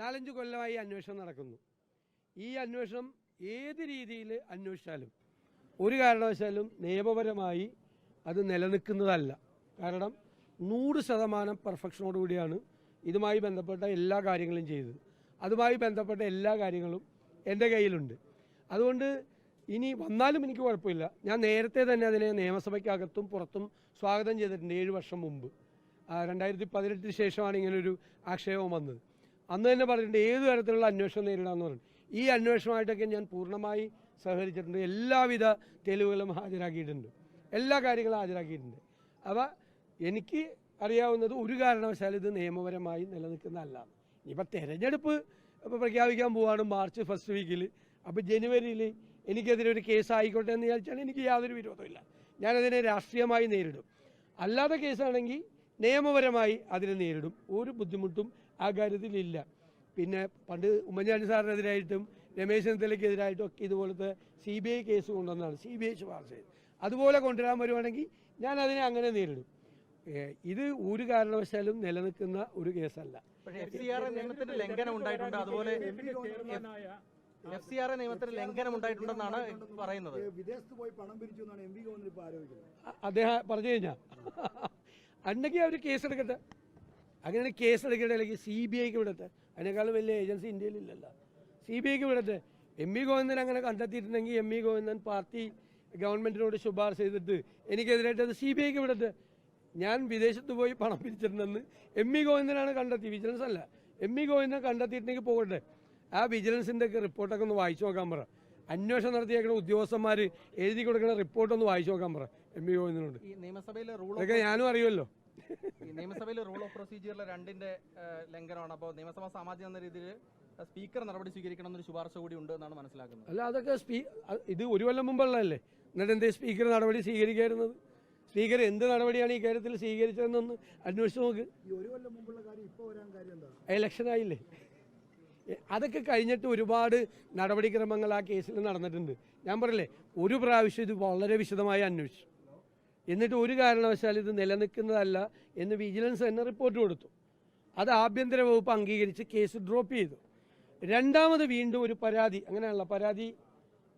നാലഞ്ച് കൊല്ലമായി അന്വേഷണം നടക്കുന്നു. ഈ അന്വേഷണം ഏത് രീതിയിൽ അന്വേഷിച്ചാലും ഒരു കാരണവശാലും നിയമപരമായി അത് നിലനിൽക്കുന്നതല്ല. കാരണം നൂറ് ശതമാനം പെർഫെക്ഷനോടുകൂടിയാണ് ഇതുമായി ബന്ധപ്പെട്ട എല്ലാ കാര്യങ്ങളും ചെയ്തത്. അതുമായി ബന്ധപ്പെട്ട എല്ലാ കാര്യങ്ങളും എന്റെ കയ്യിലുണ്ട്. അതുകൊണ്ട് ഇനി വന്നാലും എനിക്ക് കുഴപ്പമില്ല. ഞാൻ നേരത്തെ തന്നെ അതിനെ നിയമസഭയ്ക്കകത്തും പുറത്തും സ്വാഗതം ചെയ്തിട്ടുണ്ട് ഏഴ് വർഷം മുമ്പ്. രണ്ടായിരത്തി പതിനെട്ടിന് ശേഷമാണ് ഇങ്ങനൊരു ആക്ഷേപം വന്നത്. അന്ന് തന്നെ പറഞ്ഞിട്ടുണ്ട് ഏത് തരത്തിലുള്ള അന്വേഷണം നേരിടാമെന്ന് പറഞ്ഞു ഈ അന്വേഷണമായിട്ടൊക്കെ ഞാൻ പൂർണമായി സഹകരിച്ചിട്ടുണ്ട്. എല്ലാവിധ തെളിവുകളും ഹാജരാക്കിയിട്ടുണ്ട്. എല്ലാ കാര്യങ്ങളും ഹാജരാക്കിയിട്ടുണ്ട്. അപ്പോൾ എനിക്ക് അറിയാവുന്നത് ഒരു കാരണവശാലും ഇത് നിയമപരമായി നിലനിൽക്കുന്നതല്ല. ഇനിയിപ്പോൾ തെരഞ്ഞെടുപ്പ് ഇപ്പോൾ പ്രഖ്യാപിക്കാൻ പോവാണ് മാർച്ച് ഫസ്റ്റ് വീക്കിൽ അപ്പോൾ ജനുവരിയിൽ എനിക്കെതിരെ ഒരു കേസ് ആയിക്കോട്ടെ എന്ന് വിചാരിച്ചാൽ എനിക്ക് യാതൊരു വിരോധമില്ല ഞാനതിനെ രാഷ്ട്രീയമായി നേരിടും. അല്ലാത്ത കേസാണെങ്കിൽ നിയമപരമായി അതിനെ നേരിടും. ഒരു ബുദ്ധിമുട്ടും ആ കാര്യത്തിലില്ല. പിന്നെ പണ്ട് ഉമ്മൻചാണ്ടി സാറിനെതിരായിട്ടും രമേശ് ചെന്നിത്തലയ്ക്കെതിരായിട്ടും ഒക്കെ ഇതുപോലത്തെ സി ബി ഐ കേസ് കൊണ്ടുവന്നതാണ്. സി ബി ഐ ശുപാർശ ചെയ്ത്. അതുപോലെ കൊണ്ടുവരാൻ വരുവാണെങ്കിൽ ഞാൻ അതിനെ അങ്ങനെ നേരിടും. ഇത് ഒരു കാരണവശാലും നിലനിൽക്കുന്ന ഒരു കേസല്ല. നിയമത്തിന്റെ ലംഘനം ഉണ്ടായിട്ടുണ്ട്. അതുപോലെ എഫ് സി ആർ നിയമത്തിന്റെ ലംഘനം ഉണ്ടായിട്ടുണ്ടെന്നാണ് പറയുന്നത്. വിദേശത്ത് പോയി പണം പിരിച്ചു എന്നാണ് എം വി ഗോവിന്ദൻ ഇപ്പൊ ആരോപിക്കുന്നത്. അദ്ദേഹം പറഞ്ഞു കഴിഞ്ഞാൽ അന്നെങ്കിൽ അവർ കേസെടുക്കട്ടെ അങ്ങനെ കേസ് അല്ലെങ്കിൽ സി ബി ഐക്ക് വിടട്ടെ. അതിനേക്കാളും വലിയ ഏജൻസി ഇന്ത്യയിലില്ലല്ലോ. സി ബി ഐക്ക് വിടട്ടെ. എം ഇ ഗോവിന്ദൻ അങ്ങനെ കണ്ടെത്തിയിട്ടുണ്ടെങ്കിൽ എം ഇ ഗോവിന്ദൻ പാർട്ടി ഗവൺമെന്റിനോട് ശുപാർശ ചെയ്തിട്ട് എനിക്കെതിരായിട്ട് അത് സി ബി ഐക്ക് വിടട്ടെ. ഞാൻ വിദേശത്ത് പോയി പണം പിരിച്ചിട്ടുണ്ടെന്ന് എം ഇ ഗോവിന്ദനാണ് കണ്ടെത്തി. വിജിലൻസ് അല്ല. എം ഇ ഗോവിന്ദൻ കണ്ടെത്തിയിട്ടുണ്ടെങ്കിൽ പോകട്ടെ. ആ വിജിലൻസിന്റെ ഒക്കെ റിപ്പോർട്ടൊക്കെ ഒന്ന് വായിച്ചു നോക്കാൻ പറ. അന്വേഷണം നടത്തിയേക്കുന്ന ഉദ്യോഗസ്ഥന്മാർ എഴുതി കൊടുക്കുന്ന റിപ്പോർട്ടൊന്ന് വായിച്ചു നോക്കാൻ പറ. എം ഇ ഗോവിന്ദനോട്. ഈ നിയമസഭയിലെ റൂൾ ഇതൊക്കെ ഞാനും അറിയുമല്ലോ. ഈ നിയമസഭയിലെ റൂൾ ഓഫ് പ്രൊസീജിയറിലെ രണ്ടിന്റെ ലംഘനമാണ്. അപ്പോൾ നിയമസഭ സാമാജ്യം എന്ന രീതിയിൽ സ്പീക്കർ നടപടി സ്വീകരിക്കണം എന്നൊരു ശുപാർശ കൂടി ഉണ്ട് എന്നാണ് മനസ്സിലാക്കുന്നത്. അല്ല അതൊക്കെ സ്പീ ഇത് ഒരു കൊല്ലം മുമ്പുള്ളതല്ലേ? എന്നിട്ട് എന്തേ സ്പീക്കർ നടപടി സ്വീകരിക്കായിരുന്നത്? സ്പീക്കർ എന്ത് നടപടിയാണ് ഈ കാര്യത്തിൽ സ്വീകരിച്ചതെന്നൊന്ന് അന്വേഷിച്ച് നോക്ക്. ഈ ഒരു കൊല്ലം മുമ്പുള്ള കാര്യം ഇപ്പൊ വരാൻ കാര്യം എന്താ? ഇലക്ഷൻ ആയില്ലേ? അതൊക്കെ കഴിഞ്ഞിട്ട് ഒരുപാട് നടപടിക്രമങ്ങൾ ആ കേസിൽ നടന്നിട്ടുണ്ട്. ഞാൻ പറയില്ലേ ഒരു പ്രാവശ്യം ഇത് വളരെ വിശദമായി അന്വേഷിച്ചു. എന്നിട്ട് ഒരു കാരണവശാൽ ഇത് നിലനിൽക്കുന്നതല്ല എന്ന് വിജിലൻസ് തന്നെ റിപ്പോർട്ട് കൊടുത്തു. അത് ആഭ്യന്തര വകുപ്പ് അംഗീകരിച്ച് കേസ് ഡ്രോപ്പ് ചെയ്തു. രണ്ടാമത് വീണ്ടും ഒരു പരാതി അങ്ങനെയാണല്ലോ പരാതി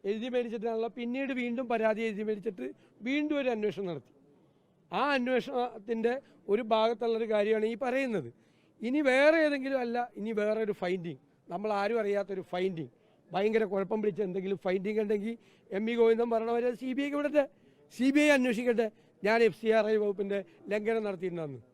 എഴുതി മേടിച്ചിട്ടാണല്ലോ പിന്നീട് വീണ്ടും പരാതി എഴുതി മേടിച്ചിട്ട് വീണ്ടും ഒരു അന്വേഷണം നടത്തി. ആ അന്വേഷണത്തിന്റെ ഒരു ഭാഗത്തുള്ളൊരു കാര്യമാണ് ഈ പറയുന്നത്. ഇനി വേറെ ഏതെങ്കിലും അല്ല ഇനി വേറെ ഒരു ഫൈൻഡിങ് നമ്മൾ ആരും അറിയാത്തൊരു ഫൈൻഡിങ് ഭയങ്കര കുഴപ്പം പിടിച്ച എന്തെങ്കിലും ഫൈൻഡിങ് ഉണ്ടെങ്കിൽ എം ഇ ഗോവിന്ദൻ പറഞ്ഞവരെ സി ബി ഐക്ക് വിടട്ടെ. സി ബി ഐ അന്വേഷിക്കട്ടെ. ഞാൻ എഫ് സി ആർ ഐ വകുപ്പിന്റെ ലംഘനം നടത്തിയിട്ടുണ്ടെന്ന്